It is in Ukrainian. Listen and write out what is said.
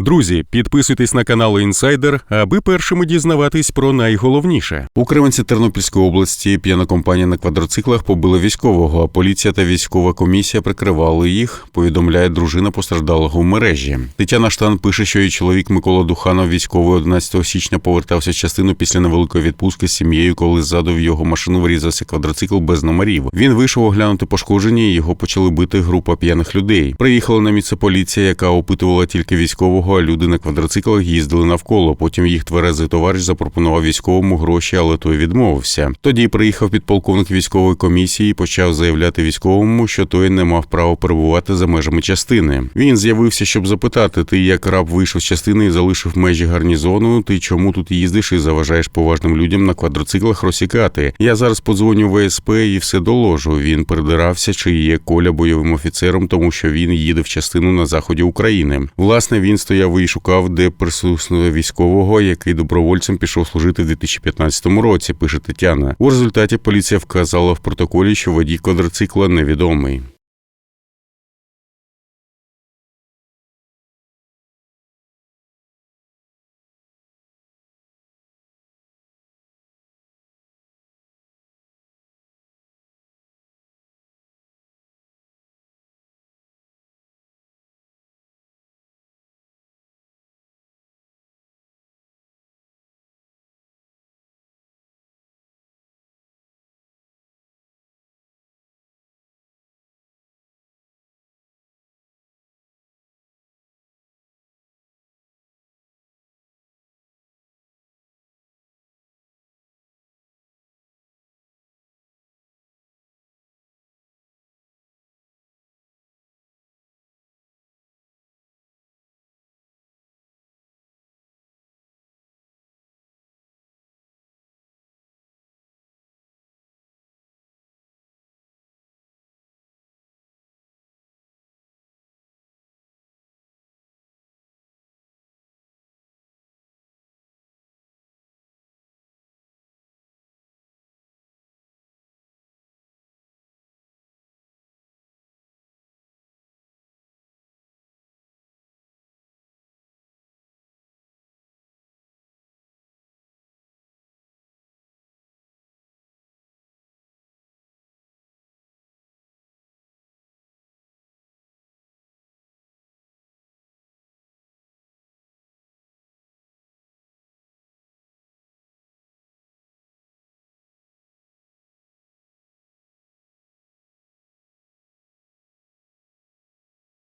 Друзі, підписуйтесь на канал Інсайдер, аби першими дізнаватись про найголовніше. У Кременці Тернопільської області п'яна компанія на квадроциклах побила військового, а поліція та військова комісія прикривали їх. Повідомляє дружина постраждалого в мережі. Тетяна Штан пише, що її чоловік Микола Духанов, військовий 11 січня, повертався з частину після невеликої відпустки з сім'єю, коли ззаду в його машину врізався квадроцикл без номерів. Він вийшов оглянути пошкодження, і його почали бити група п'яних людей. Приїхала на місце поліція, яка опитувала тільки військового, а люди на квадроциклах їздили навколо. Потім їх тверезий товариш запропонував військовому гроші, але той відмовився. Тоді приїхав підполковник військової комісії і почав заявляти військовому, що той не мав права перебувати за межами частини. Він з'явився, щоб запитати: ти як раб вийшов з частини і залишив межі гарнізону. Ти чому тут їздиш і заважаєш поважним людям на квадроциклах розсікати? Я зараз подзвоню в ВСП і все доложу. Він придирався, чи є Коля бойовим офіцером, тому що він їде в частину на заході України. Власне, він стояв і шукав, де присутствує військового, який добровольцем пішов служити в 2015 році. Пише Тетяна. У результаті поліція вказала в протоколі, що водій квадроцикла невідомий.